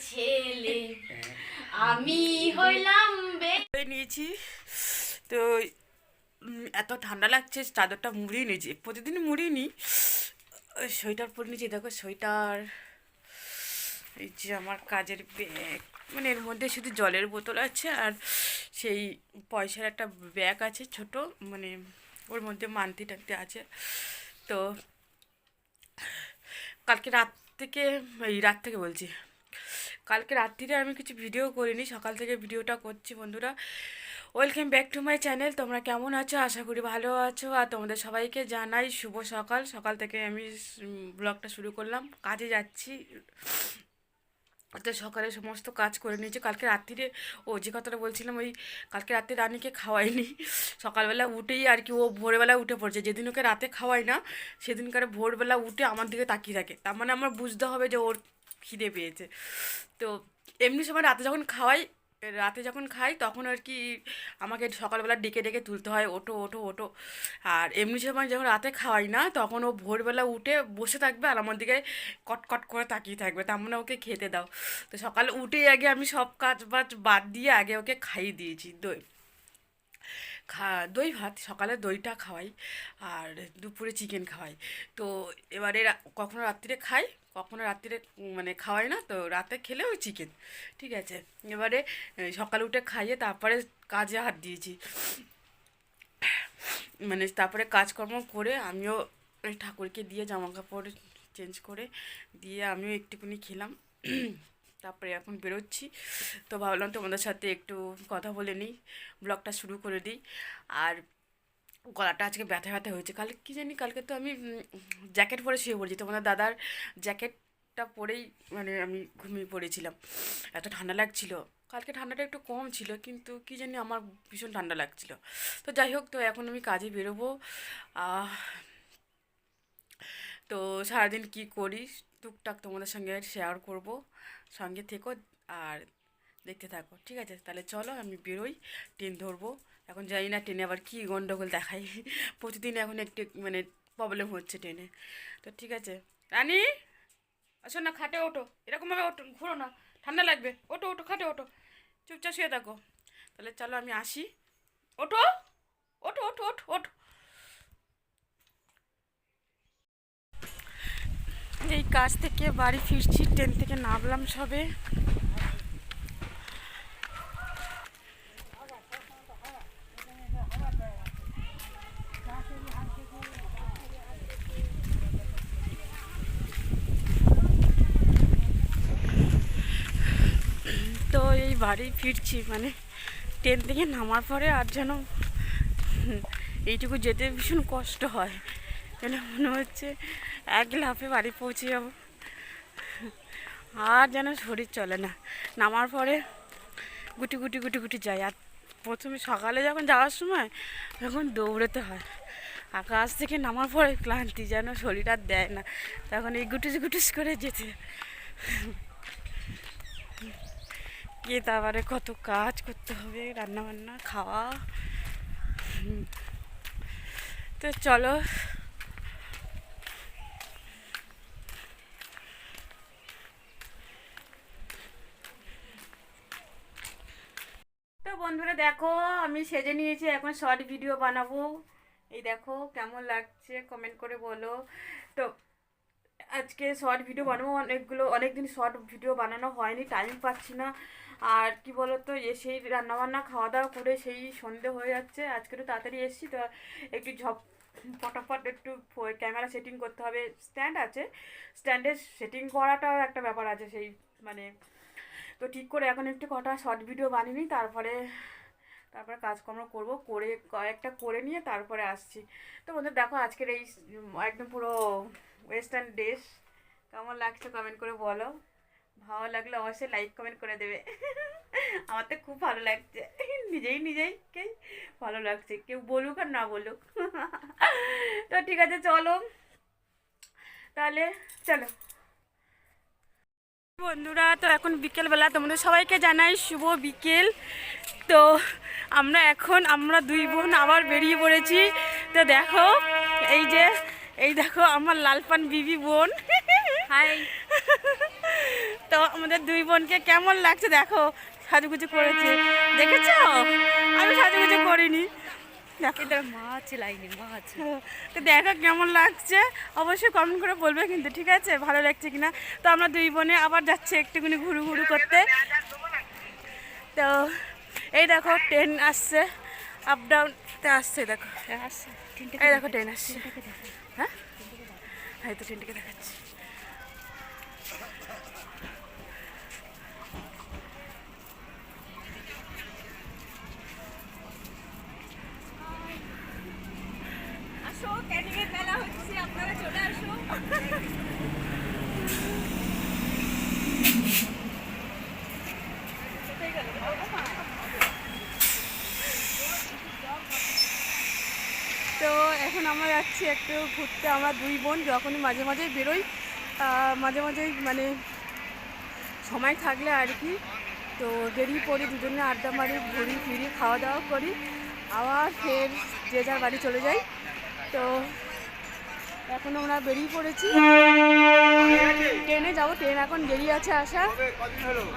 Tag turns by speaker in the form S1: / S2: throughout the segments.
S1: ছেলে। আমি হইলাম
S2: নিয়েছি। তো এত ঠান্ডা লাগছে চাদরটা মুড়িয়ে নিয়েছি। প্রতিদিন মুড়িয়ে নিই। সোয়েটার পরে নিয়েছি। দেখো সোয়েটার। এই যে আমার কাজের ব্যাগ মানে এর মধ্যে শুধু জলের বোতল আছে আর সেই পয়সার একটা ব্যাগ আছে ছোট। মানে ওর মধ্যে মান্তি টান্তি আছে। তো কালকে রাত থেকে এই রাত থেকে বলছি। কালকে রাত্রিরে আমি কিছু ভিডিও করিনি, সকাল থেকে ভিডিওটা করছি বন্ধুরা। Welcome back to my channel তোমরা কেমন আছো? আশা করি ভালো আছো। আর তোমাদের সবাইকে জানাই শুভ সকাল। সকাল থেকে আমি ব্লগটা শুরু করলাম, কাজে যাচ্ছি। তো সকালে সমস্ত কাজ করে নিয়েছি। কালকে রাত্রিরে, ও যে কথাটা বলছিলাম, ওই কালকে রাত্রে রানীকে খাওয়াইনি। সকালবেলা উঠেই আর কি, ও ভোরবেলা উঠে পড়ছে। যেদিন ওকে রাতে খাওয়াই না, সেদিনকার ভোরবেলা উঠে আমার দিকে তাকিয়ে থাকে। তার মানে আমার বুঝতে হবে যে ওর খিদে পেয়েছে। তো এমনি সময় রাতে যখন খাওয়াই, রাতে যখন খাই তখন আর কি আমাকে সকালবেলা ডেকে ডেকে তুলতে হয়, ওঠো ওঠো ওঠো। আর এমনি সময় যখন রাতে খাওয়াই না তখন ও ভোরবেলা উঠে বসে থাকবে আর আমার দিকে কটকট করে তাকিয়ে থাকবে। তার মানে ওকে খেতে দাও। তো সকালে উঠেই আগে আমি সব কাজ বাজ বাদ দিয়ে আগে ওকে খাইয়ে দিয়েছি। দই। খা, দই ভাত, সকালে দইটা খাওয়াই আর দুপুরে চিকেন খাওয়াই। তো এবারে কখনো রাত্রিরে খাই, কখনো রাত্রিরে মানে খাওয়াই না, তো রাতে খেলে ওই চিকেন ঠিক আছে? এবারে সকালে উঠে খাইয়ে তারপরে কাজে হাত দিয়েছি। মানে তারপরে কাজকর্ম করে আমিও ঠাকুরকে দিয়ে জামা কাপড় চেঞ্জ করে দিয়ে আমিও একটুখানি খেলাম। তারপরে এখন বেরোচ্ছি। তো ভাবলাম তোমাদের সাথে একটু কথা বলে নিই, ব্লগটা শুরু করে দিই। আর গলাটা আজকে ব্যথা ব্যথা হয়েছে। কালকে কী জানি, কালকে তো আমি জ্যাকেট পরে শুয়ে পড়েছি। তোমাদের দাদার জ্যাকেটটা পরেই মানে আমি ঘুমিয়ে পড়েছিলাম। এত ঠান্ডা লাগছিল। কালকে ঠান্ডাটা একটু কম ছিল, কিন্তু কী জানি আমার ভীষণ ঠান্ডা লাগছিল। তো যাই হোক, তো এখন আমি কাজে বেরোবো। তো সারাদিন কি করি, টুকটাক তোমাদের সঙ্গে শেয়ার করব। সঙ্গে থেকো আর দেখতে থাকো। ঠিক আছে? তাহলে চলো আমি বেরোই, ট্রেন ধরবো। এখন জানি না ট্রেনে আবার কী গণ্ডগোল দেখাই প্রতিদিন এখন একটু মানে প্রবলেম হচ্ছে ট্রেনে। তো ঠিক আছে। রানি! আসো না, খাটে ওঠো। এরকমভাবে ওঠো, ঘুরো না। ঠান্ডা লাগবে। ওটো ওঠো, খাটে ওঠো। চুপচাপ শুয়ে থাকো। তাহলে চলো আমি আসি। ওঠো! ওঠো ওঠো ওঠো ওঠো। এই কাজ থেকে বাড়ি ফিরছি, ট্রেন থেকে নামলাম সবে। তো এই বাড়ি ফিরছি মানে ট্রেন থেকে নামার পরে আর যেন এইটুকু যেতে ভীষণ কষ্ট হয়। মনে হচ্ছে এক লাফে বাড়ি পৌঁছে যাব। আর যেন শরীর চলে না। নামার পরে গুটি গুটি গুটি গুটি যায়। আর প্রথমে সকালে যখন যাওয়ার সময়, তখন দৌড়াতে হয়। আকাশ থেকে নামার পরে ক্লান্তি যেন শরীর আর দেয় না। তখন এই গুটিস গুটিস করে যেতে। গিয়ে তারপরে কত কাজ করতে হবে রান্না বান্না খাওয়া। তো চলো তো বন্ধুরা দেখো, আমি সেজে নিয়েছি, এখন শর্ট ভিডিও বানাবো। এই দেখো, কেমন লাগছে? কমেন্ট করে বলো। তো, আজকে শর্ট ভিডিও বানাবো, অনেকগুলো, অনেকদিন শর্ট ভিডিও বানানো হয়নি টাইম পাচ্ছি না। আর কি বলো তো এসেই রান্নাবান্না খাওয়া দাওয়া করে সেই সন্ধে হয়ে যাচ্ছে। আজকে তো তাড়াতাড়ি এসেছি, তো একটু ঝপ, ফটাফট একটু ক্যামেরা সেটিং করতে হবে। স্ট্যান্ড আছে। স্ট্যান্ডে সেটিং করাটাও একটা ব্যাপার আছে, সেই মানে তো ঠিক করে এখন একটু কটা শর্ট ভিডিও বানিয়ে নিই, তারপরে তারপরে কাজকর্ম করব, করে কয়েকটা করে নিয়ে তারপরে আসছি। তো বন্ধু, দেখো আজকের এই একদম পুরো ওয়েস্টার্ন ড্রেস কেমন লাগছে কমেন্ট করে বলো। ভালো লাগলে অবশ্যই লাইক কমেন্ট করে দেবে। আমার তো খুব ভালো লাগছে। নিজেই নিজেই কে ভালো লাগছে। কেউ বলুক আর না বলুক। তো ঠিক আছে, চলো। তাহলে, চলো। বন্ধুরা তো এখন বিকেলবেলা তোমাদের সবাইকে জানাই শুভ বিকেল। তো আমরা এখন আমরা দুই বোন আবার বেরিয়ে পড়েছি। তো দেখো এই যে এই দেখো আমার লালপান বিবি বোন।
S1: হাই।
S2: তো আমাদের দুই বোনকে কেমন লাগছে দেখো সাজুগুজু করেছে। দেখেছ? আমি সাজুগুজু করিনি। দেখো
S1: কিন্তু মা আছে লাইনে মা
S2: তো দেখো কেমন লাগছে? অবশ্যই কমেন্ট করে বলবে কিন্তু ঠিক আছে? ভালো লাগছে কিনা? তো আমরা দুই বোনে আবার যাচ্ছে একটুখানি ঘুরু ঘুরু করতে। তো এই দেখো ট্রেন আসছে। আপ ডাউনতে আসছে দেখো।
S1: আসছে।
S2: এই দেখো ট্রেন আসছে। হ্যাঁ? এই তো ট্রেনটাকে দেখাচ্ছি
S1: আসো ক্যানিং এর মেলা হচ্ছে আপনারা চলে আসো
S2: তো এখন আমরা যাচ্ছি একটু ঘুরতে আমরা দুই বোন যখনই মাঝে মাঝে বেরোই মাঝে মাঝেই মানে সময় থাকলে আর কি। তো বেরিয়ে পড়ি, দুজনে আড্ডা মারি, ঘুরি ফিরি, খাওয়া দাওয়া করি, আবার ফের যে যার বাড়ি চলে যাই। তো এখন আমরা বেরিয়ে পড়েছি। ট্রেনে যাব, ট্রেন এখন দেরি আছে আসা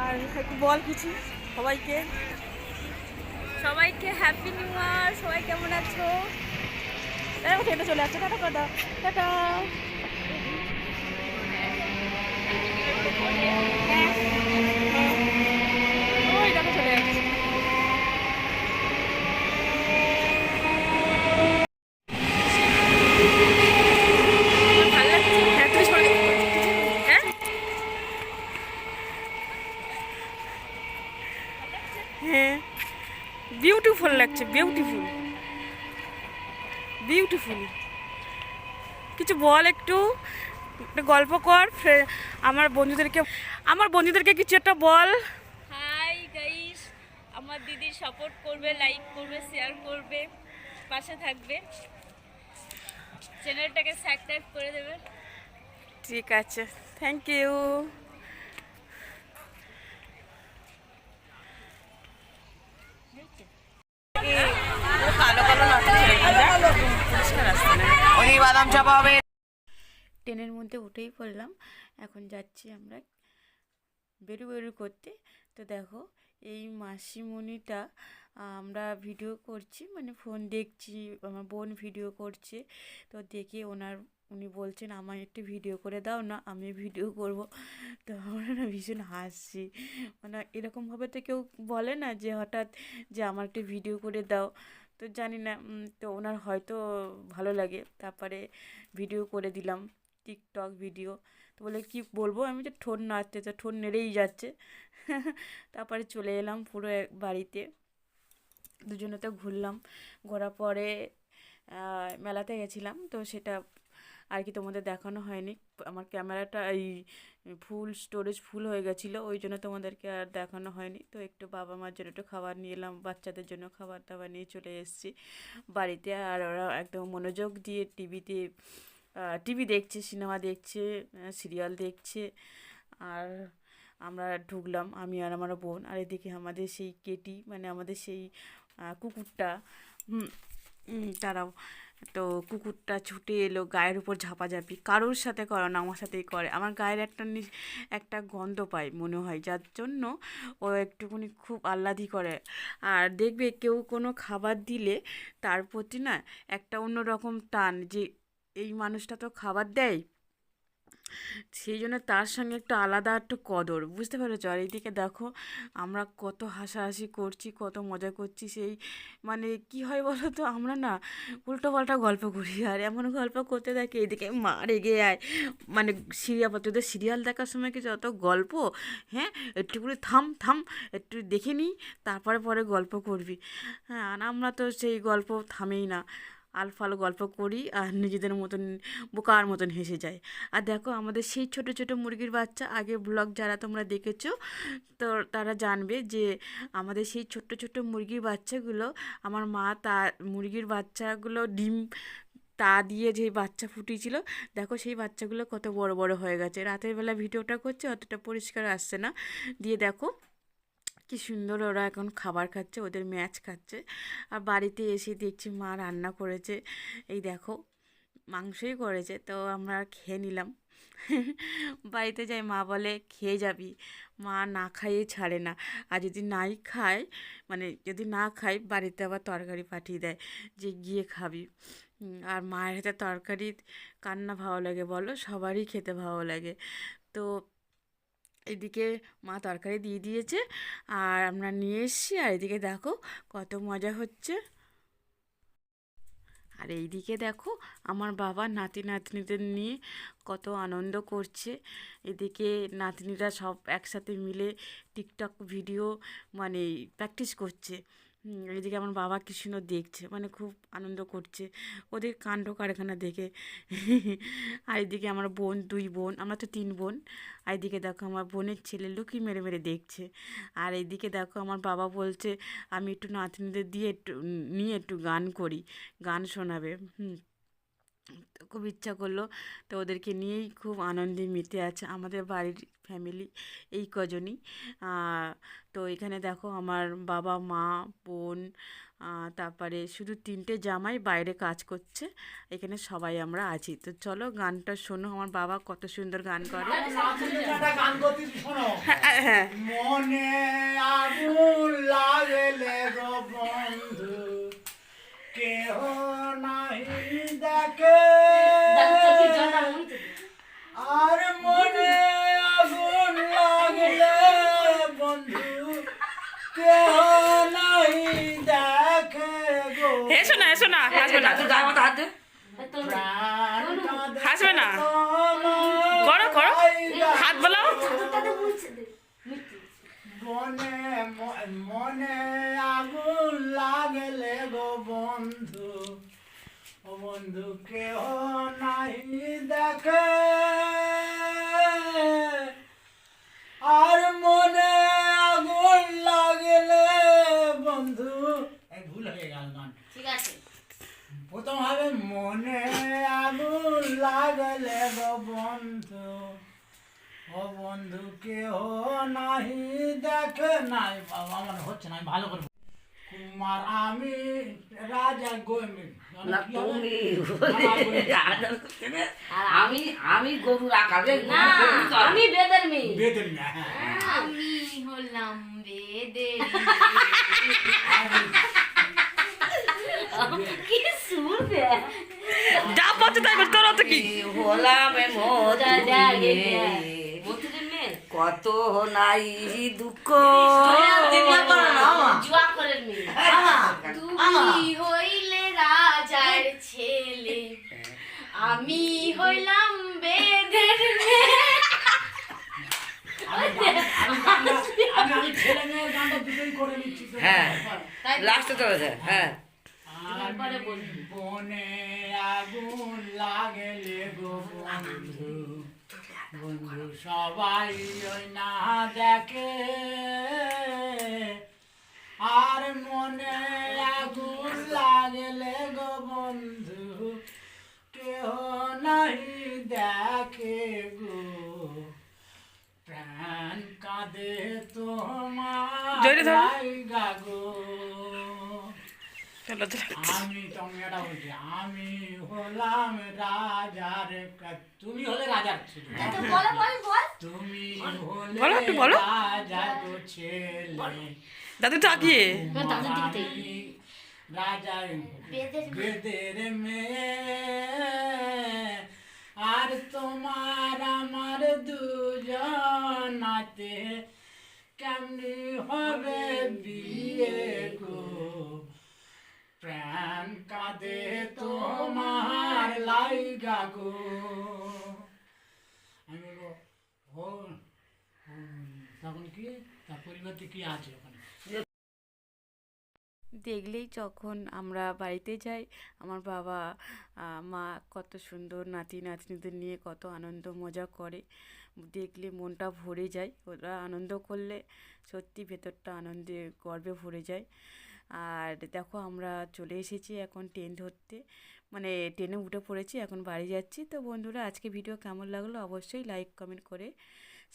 S2: আর একটু বল কিছু সবাইকে।
S1: সবাইকে হ্যাপি নিউ ইয়ার সবাই কেমন আছো?
S2: দেখো ট্রেনে চলে আসছে টাটা টাটা টাটা ওই দেখো চলে যাচ্ছে
S1: ভালো লাগছে
S2: হ্যাঁ তুই সরে
S1: হ্যাঁ
S2: হ্যাঁ বিউটিফুল লাগছে বিউটিফুল বিউটিফুল কিছু বল একটু একটা গল্প কর আমার বন্ধুদেরকে আমার বন্ধুদেরকে কিছু একটা বল।
S1: হাই গাইস আমার দিদির সাপোর্ট করবে লাইক করবে শেয়ার করবে পাশে থাকবে। চ্যানেলটাকে সাবস্ক্রাইব করে দেবে।
S2: ঠিক আছে থ্যাংক ইউ
S3: ওই বাদাম চাপা হবে।
S2: ট্রেনের মধ্যে উঠেই পড়লাম। এখন যাচ্ছি আমরা বেরু বেরু করতে। তো দেখো, এই মাসিমণিটা আমরা ভিডিও করছি মানে ফোন দেখছি, আমার বোন ভিডিও করছে। তো দেখে ওনার, উনি বলছেন আমার একটু ভিডিও করে দাও না, আমি ভিডিও করব। তো আমরা না ভীষণ হাসছি। মানে এরকমভাবে তো কেউ বলে না যে, হঠাৎ যে, আমার একটু ভিডিও করে দাও। তো জানি না তো ওনার হয়তো ভালো লাগে, তারপরে ভিডিও করে দিলাম। TikTok video. তো বলে, কি বলব? আমি তো ঠোঁট নাড়তে তো ঠোঁট নেড়েই যাচ্ছে। তারপরে চলে এলাম পুরো বাড়িতে। দুজনে তো ঘুরলাম। ঘোরার পরে মেলাতে গেছিলাম। তো সেটা আর কি তোমাদের দেখানো হয়নি। আমার ক্যামেরাটা এই ফুল স্টোরেজ ফুল হয়ে গেছিল। ওই জন্য তোমাদেরকে আর দেখানো হয়নি। তো একটু বাবা মার জন্য একটু খাবার নিয়ে এলাম। বাচ্চাদের জন্য খাবার দাবার নিয়ে চলে এসেছি। বাড়িতে আর ওরা একদম মনোযোগ দিয়ে টিভিতে টিভি দেখছে সিনেমা দেখছে সিরিয়াল দেখছে, আর আমরা ঢুকলাম, আমি আর আমার বোন, আর এদিকে আমাদের সেই কেটি মানে আমাদের সেই কুকুরটা তারাও তো কুকুরটা ছুটে এলো, গায়ের উপর ঝাপাঝাপি, কারোর সাথে করে না, আমার সাথেই করে, আমার গায়ের একটা একটা গন্ধ পাই মনে হয়, যার জন্য ও একটুখানি খুব আহ্লাদি করে, আর দেখবে কেউ কোনো খাবার দিলে তার প্রতি না একটা অন্যরকম টান যে এই মানুষটা তো খাবার দেয়। সেই জন্য তার সঙ্গে একটা আলাদা একটা কদর, বুঝতে পেরেছ? আর এইদিকে দেখো, আমরা কত হাসাহাসি করছি, কত মজা করছি, সেই মানে কি হয় বলো তো? আমরা না উল্টো পাল্টা গল্প করি, আর এমন গল্প করতে থাকি এদিকে মা রেগে যায়। মানে সিরিয়াল, তোদের সিরিয়াল দেখার সময় কি যত গল্প? হ্যাঁ একটু করে থাম থাম, একটু দেখে নিই, তারপরে পরে গল্প করবি। হ্যাঁ আর আমরা তো সেই গল্প থামেই না। আলফাল গল্প করি আর নিজেদের মতন, বোকার মতন হেসে যায়। আর দেখো, আমাদের সেই ছোট ছোট মুরগির বাচ্চা আগে ব্লগ যারা তোমরা দেখেছ, তো তারা জানবে যে আমাদের সেই ছোট্ট ছোট্ট মুরগির বাচ্চাগুলো, আমার মা তা, মুরগির বাচ্চাগুলো ডিম তা দিয়ে যে বাচ্চা ফুটিয়েছিল, দেখো সেই বাচ্চাগুলো কত বড় বড় হয়ে গেছে। রাতের বেলা ভিডিওটা করছে, অতটা পরিষ্কার আসছে না। দিয়ে দেখো কি সুন্দর ওরা এখন খাবার খাচ্ছে, ওদের ম্যাচ খাচ্ছে। আর বাড়িতে এসে দেখছি মা রান্না করেছে। এই দেখো, মাংসই করেছে, তো আমরা খেয়ে নিলাম। বাড়িতে যাই, মা বলে, খেয়ে যাবি। মা না খাইয়ে ছাড়ে না। আর যদি নাই খায় মানে যদি না খাই বাড়িতে আবার তরকারি পাঠিয়ে দেয় যে গিয়ে খাবি। আর মায়ের হাতে তরকারি কান্না ভালো লাগে বলো, সবারই খেতে ভালো লাগে। তো এদিকে মা তরকারি দিয়ে দিয়েছে, আর আমরা নিয়ে এসছি, আর এদিকে দেখো কত মজা হচ্ছে। আর এইদিকে দেখো আমার বাবা নাতি নাতনিদের নিয়ে কত আনন্দ করছে। এদিকে নাতনিরা সব একসাথে মিলে টিকটক ভিডিও মানে প্র্যাকটিস করছে। এদিকে আমার বাবা কৃষ্ণ দেখছে মানে খুব আনন্দ করছে। ওদের কাণ্ড কারখানা দেখে। আর এদিকে আমার বোন, দুই বোন, আমরা তো তিন বোন। আর এদিকে দেখো আমার বোনের ছেলে লুকি মেরে মেরে দেখছে। আর এদিকে দেখো আমার বাবা বলছে, আমি একটু নাতনিদের দিয়ে একটু, নিয়ে একটু গান করি, গান শোনাবে। হুম তো খুব ইচ্ছা করল। তো ওদেরকে নিয়েই খুব আনন্দে মেতে আছে। আমাদের বাড়ির ফ্যামিলি এই কজনই। তো এখানে দেখো আমার বাবা, মা, বোন তারপরে শুধু তিনটে জামাই বাইরে কাজ করছে। এখানে সবাই আমরা আছি। তো চলো গানটা শোনো। আমার বাবা কত সুন্দর গান করে। হ্যাঁ
S4: কেহ নাহি দেখে আর মনে আগুন লাগলে বন্ধু কেহ নাহি দেখে গো।
S2: এসো না এসো না হাসবে না।
S4: প্রাণ কাঁদে
S2: হাসবে না। করো করো। হাত বলাও।
S4: মনে মনে আগুন লাগলে গো বন্ধু। বন্ধু কেহ নাহি দেখে। আর মনে আগুন লাগলে বন্ধু। এই ভুল হয়ে গেল গান।
S1: ঠিক আছে।
S4: প্রথম হবে মনে আগুন লাগলে গো বন্ধু। ও বন্ধু কেহ নাহি দেখে। নাই বাবা আমার হচ্ছে না ভালো করে কুমার আমি রাজা গোমি
S5: না তুমি আমি আমি আকারে
S1: না আমি। বেদের মেয়ে।
S4: বেতন না
S1: আমি হলাম বেদের কি সুর
S2: যা পাচ্ছে তাই তোর অত কি?
S5: হলাম
S1: যা, গে, যা।
S5: মধুরের মেয়ে কত নাই দুঃখ।
S1: তুমি হইলে রাজার ছেলে আমি হইলাম বেদের
S5: হ্যাঁ।
S4: বনে আগুন লাগলে গো বন্ধু। বন্ধু সবাই ওই না দেখে। আর মনে আগুন লাগলে গো বন্ধু কেহ নাহি দেখে গো। প্রাণ কাঁদে তোমার
S2: জোরে ধরো।
S4: লাইগা গো
S2: চলো চলো
S4: আমি টমেটা বলছি আমি হলাম রাজার তুমি হলে রাজার তুমি
S2: বলো।
S4: হলে
S2: একটু বলো।
S4: রাজার ছেলে।
S2: দাদু তাকিয়ে
S4: রাজার
S1: বেদের
S4: মেয়ে। আর তোমার আমার দুজনাতে কেমনি হবে বিয়ে কাঁদে তোমার আমি বলব ও, তখন কি? তার পরিবর্তে কি আছে ওখানে?
S2: দেখলেই যখন আমরা বাড়িতে যাই আমার বাবা মা কত সুন্দর নাতি নাতনিদের নিয়ে কত আনন্দ মজা করে। দেখলে মনটা ভরে যায় ওরা আনন্দ করলে সত্যি ভেতরটা আনন্দে গর্বে ভরে যায়। আর দেখো আমরা চলে এসেছি এখন ট্রেন ধরতে। মানে ট্রেনে উঠে পড়েছি, এখন বাড়ি যাচ্ছি। তো বন্ধুরা, আজকে ভিডিও কেমন লাগল অবশ্যই লাইক কমেন্ট করে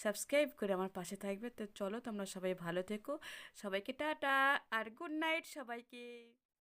S2: সাবস্ক্রাইব করে আমার পাশে থাকবে। তো চলো, তোমরা সবাই ভালো থেকো। সবাইকে টাটা আর গুড নাইট সবাইকে।